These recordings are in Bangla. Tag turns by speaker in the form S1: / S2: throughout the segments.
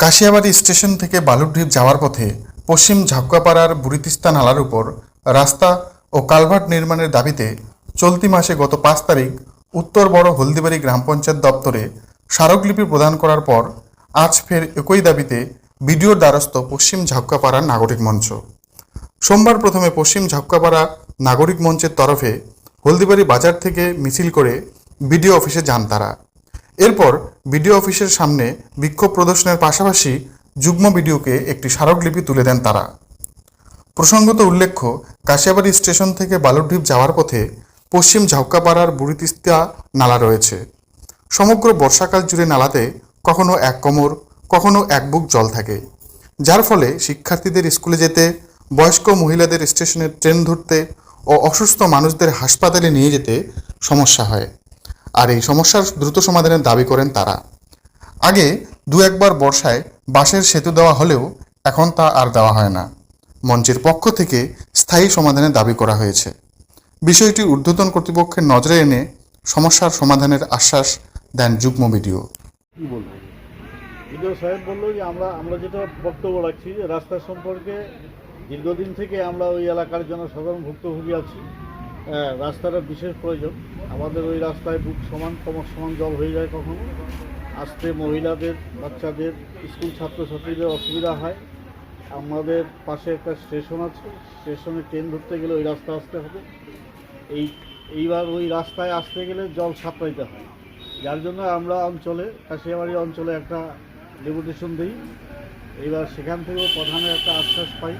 S1: কাশিয়াবাড়ি স্টেশন থেকে বালুরঢিপ যাওয়ার পথে পশ্চিম ঝাপকাপাড়ার বুড়িতিস্তা নালার উপর রাস্তা ও কালভার্ট নির্মাণের দাবিতে চলতি মাসে গত পাঁচ তারিখ উত্তর বড় হলদিবাড়ি গ্রাম পঞ্চায়েত দপ্তরে স্মারকলিপি প্রদান করার পর আজ ফের একই দাবিতে বিডিওর দ্বারস্থ পশ্চিম ঝাপকাপাড়ার নাগরিক মঞ্চ। সোমবার প্রথমে পশ্চিম ঝাপকাপাড়া নাগরিক মঞ্চের তরফে হলদিবাড়ি বাজার থেকে মিছিল করে বিডিও অফিসে যান তারা। এরপর বিডিও অফিসের সামনে বিক্ষোভ প্রদর্শনের পাশাপাশি যুগ্ম বিডিওকে একটি স্মারকলিপি তুলে দেন তারা। প্রসঙ্গত উল্লেখ্য, কাশিয়াবাড়ি স্টেশন থেকে বালুরঢিপ যাওয়ার পথে পশ্চিম ঝাউকাপাড়ার বুড়িতিস্তা নালা রয়েছে। সমগ্র বর্ষাকাল জুড়ে নালাতে কখনো এক কোমর, কখনো এক বুক জল থাকে। যার ফলে শিক্ষার্থীদের স্কুলে যেতে, বয়স্ক মহিলাদের স্টেশনে ট্রেন ধরতে ও অসুস্থ মানুষদের হাসপাতালে নিয়ে যেতে সমস্যা হয়। আর এই সমস্যার দ্রুত সমাধানের দাবি করেন তারা। আগে দু একবার বর্ষায় বাঁশের সেতু দেওয়া হলেও এখন তা আর দেওয়া হয় না। মঞ্চের পক্ষ থেকে স্থায়ী সমাধানের দাবি করা হয়েছে। বিষয়টি ঊর্ধ্বতন কর্তৃপক্ষের নজরে এনে সমস্যার সমাধানের আশ্বাস দেন যুগ্ম বিডিও।
S2: বিডিও সাহেব বলল যে আমরা আমরা যেটা বক্তব্য রাখছি রাস্তা সম্পর্কে দীর্ঘদিন থেকে আমরা ওই এলাকার জন্য সাধারণ ভুক্তভোগী আছি। হ্যাঁ, রাস্তাটা বিশেষ প্রয়োজন। আমাদের ওই রাস্তায় বুক সমান কমর সমান জল হয়ে যায় কখনো। আসতে মহিলাদের বাচ্চাদের স্কুল ছাত্রছাত্রীদের অসুবিধা হয়। আমাদের পাশে একটা স্টেশন আছে। স্টেশনে ট্রেন ধরতে গেলে ওই রাস্তা আসতে হবে। এই এইবার ওই রাস্তায় আসতে গেলে জল সাপ্লাইতে হয়। যার জন্য আমরা অঞ্চলে কাশিয়াবাড়ি অঞ্চলে একটা ডেপুটেশন দিই। এবার সেখান থেকেও প্রধানের একটা আশ্বাস পাই।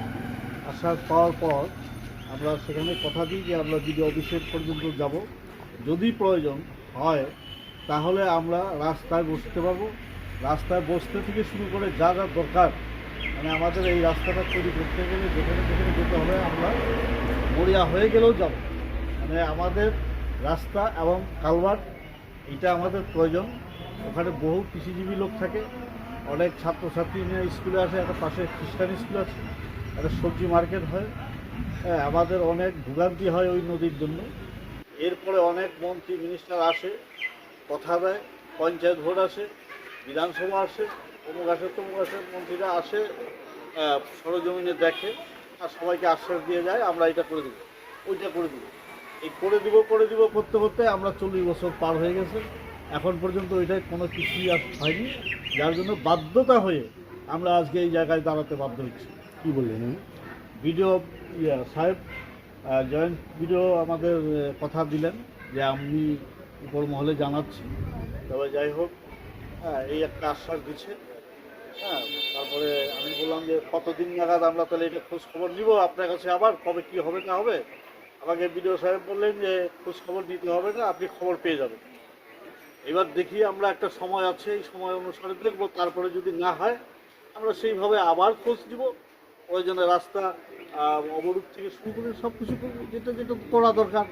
S2: আশ্বাস পাওয়ার পর আমরা সেখানে কথা দিই যে আমরা যদি অভিষেক পর্যন্ত যাব, যদি প্রয়োজন হয়, তাহলে আমরা রাস্তায় বসতে পারব। রাস্তায় বসতে থেকে শুরু করে যা যা দরকার মানে আমাদের এই রাস্তাটা তৈরি করতে গেলে যেখানে যেখানে যেতে হবে, আমরা মরিয়া হয়ে গেলেও যাব। মানে আমাদের রাস্তা এবং কালভার্ট, এটা আমাদের প্রয়োজন। ওখানে বহু কৃষিজীবী লোক থাকে। অনেক ছাত্রছাত্রী নিয়ে স্কুলে আসে, একটা পাশে খ্রিস্টান স্কুল আছে, একটা সবজি মার্কেট হয়। হ্যাঁ আমাদের অনেক ভোগান্তি হয় ওই নদীর জন্য। এরপরে অনেক মন্ত্রী মিনিস্টার আসে, কথা দেয়, পঞ্চায়েত ভোট আসে, বিধানসভা আসে, অমুক আসে, তমুক আসে, মন্ত্রীরা আসে সরজমিনে দেখে, আর সবাইকে আশ্বাস দিয়ে যায়, আমরা এটা করে দেবো, ওইটা করে দেবো। এই করে দিব করে দিব করতে করতে আমরা চল্লিশ বছর পার হয়ে গেছে। এখন পর্যন্ত ওইটাই কোনো কিছুই আর হয়নি। যার জন্য বাধ্যতা হয়ে আমরা আজকে এই জায়গায় দাঁড়াতে বাধ্য হচ্ছি।
S3: কি বললেন?
S2: ভিডিও ইয়া, সাহেব জয়েন্ট ভিডিও আমাদের কথা দিলেন যে আমি উপর মহলে জানাচ্ছি। তবে যাই হোক হ্যাঁ এই একটা আশ্বাস দিচ্ছে। হ্যাঁ তারপরে আমি বললাম যে কতদিন নাগাদ আমরা তাহলে এটা খোঁজ খবর নিব? আপনার কাছে আবার কবে কি হবে না হবে? আমাকে ভিডিও সাহেব বললেন যে খোঁজ খবর দিতে হবে না আপনি খবর পেয়ে যাবেন। এবার দেখি আমরা একটা সময় আছে এই সময় অনুসারে দেখব। তারপরে যদি না হয় আমরা সেইভাবে আবার খোঁজ দিব প্রয়োজনে রাস্তা অবরোধ থেকে শুরু করে সব কিছু যেটা যেটা করা দরকার।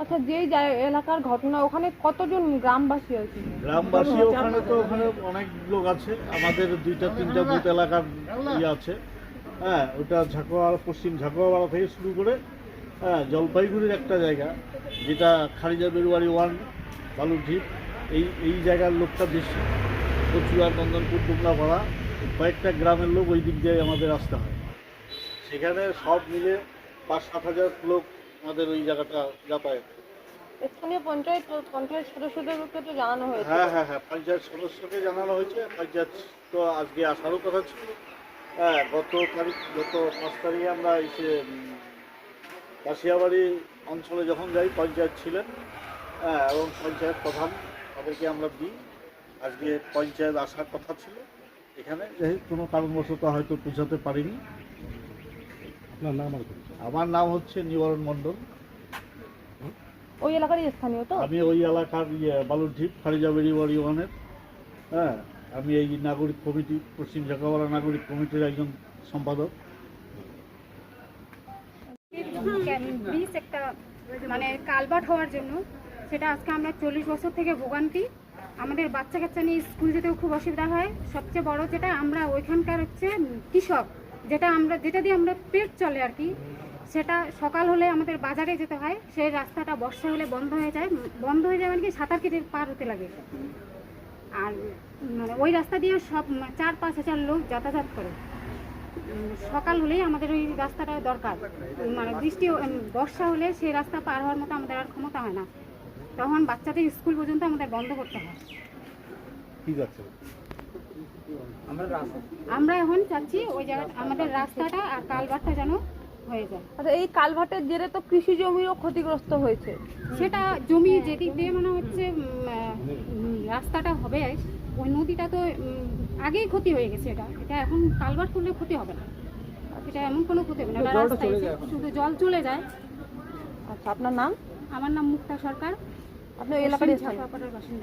S4: আচ্ছা যেই এলাকার ঘটনা ওখানে কতজন গ্রামবাসী আছে?
S2: গ্রামবাসী ওখানে তো ওখানে অনেক লোক আছে। আমাদের দুইটা তিনটা বুথ এলাকার ইয়ে আছে। হ্যাঁ ওটা ঝাঁকুয়া পশ্চিম ঝাঁকুয়াপাড়া থেকে শুরু করে হ্যাঁ জলপাইগুড়ির একটা জায়গা যেটা খারিজা বেরুয়ারি ওয়ান বালুরঝিপ এই এই জায়গার লোকটা বেশি। কচুয়া নন্দনপুর ডুমলাপাড়া কয়েকটা গ্রামের লোক ওই দিক দিয়ে আমাদের আসতে হয়। সেখানে সব মিলে পাঁচ সাত হাজার লোক আমাদের ওই জায়গাটা যাতায়াত।
S4: স্থানীয় পঞ্চায়েত পঞ্চায়েত সদস্যদেরকে তো জানানো হয়েছে।
S2: হ্যাঁ হ্যাঁ হ্যাঁ পঞ্চায়েত সদস্যকে জানানো হয়েছে। পঞ্চায়েত তো আজকে আসারও কথা ছিল। হ্যাঁ গত তারিখ গত পাঁচ তারিখে আমরা এসে উম, কাশিয়াবাড়ি অঞ্চলে যখন যাই পঞ্চায়েত ছিলেন। হ্যাঁ এবং পঞ্চায়েত প্রধান তাদেরকে আমরা দিই। আজকে পঞ্চায়েত আসার কথা ছিল। এখানে কোনো কারণবশত হয়তো পৌঁছাতে পারিনি।
S3: আপনার নাম আর
S2: আমার নাম হচ্ছে নিবারণ মণ্ডল।
S4: ওই এলাকারই স্থানীয় তো?
S2: আমি ওই এলাকার ইয়ে বালুরঝিপ খারিজাবেড়ি বাড়ি ওয়ানের হ্যাঁ আমি এই নাগরিক কমিটি পশ্চিম ঝাঁকাপাড়া নাগরিক কমিটির একজন সম্পাদক।
S5: ব্রিজ একটা মানে কালভার্ট হওয়ার জন্য সেটা আজকে আমরা চল্লিশ বছর থেকে ভোগান্তি। আমাদের বাচ্চা কাচ্চা নিয়ে স্কুল যেতেও খুব অসুবিধা হয়। সবচেয়ে বড় যেটা আমরা ওইখানকার হচ্ছে কৃষক, যেটা আমরা, যেটা দিয়ে আমরা পেট চলে আর কি, সেটা সকাল হলে আমাদের বাজারে যেতে হয়, সেই রাস্তাটা বর্ষা হলে বন্ধ হয়ে যায়, বন্ধ হয়ে যায় মানে কি সাঁতার কেটে পার হতে লাগে। আর মানে ওই রাস্তা দিয়ে সব চার পাঁচ হাজার লোক যাতায়াত করে। সকাল হলেই আমাদের ওই রাস্তাটা দরকার। মানে বৃষ্টি, বর্ষা হলে সেই রাস্তা পার হওয়ার মতো আমাদের আর ক্ষমতা হয় না। তখন বাচ্চাদের স্কুল পর্যন্ত আমাদের বন্ধ করতে হয়।
S3: কি যাচ্ছে?
S5: আমরা এখন চাচ্ছি ওই জায়গা আমাদের রাস্তাটা আর কালভারটা যেন হয়ে যায়।
S4: আচ্ছা এই কালভার্টের জেরে তো কৃষি জমিও ক্ষতিগ্রস্ত হয়েছে।
S5: সেটা জমি যেদিক দিয়ে মনে হচ্ছে রাস্তাটা হবে ওই নদীটা তো আগেই ক্ষতি হয়ে গেছে এটা। এটা এখন কালভার করলে ক্ষতি হবে না। এটা এমন কোনো ক্ষতি হবে না। রাস্তায় শুধু জল চলে যায়।
S4: আচ্ছা আপনার নাম?
S5: আমার নাম মুক্তা সরকার।
S4: আপনি ওই এলাকার
S5: পশ্চিম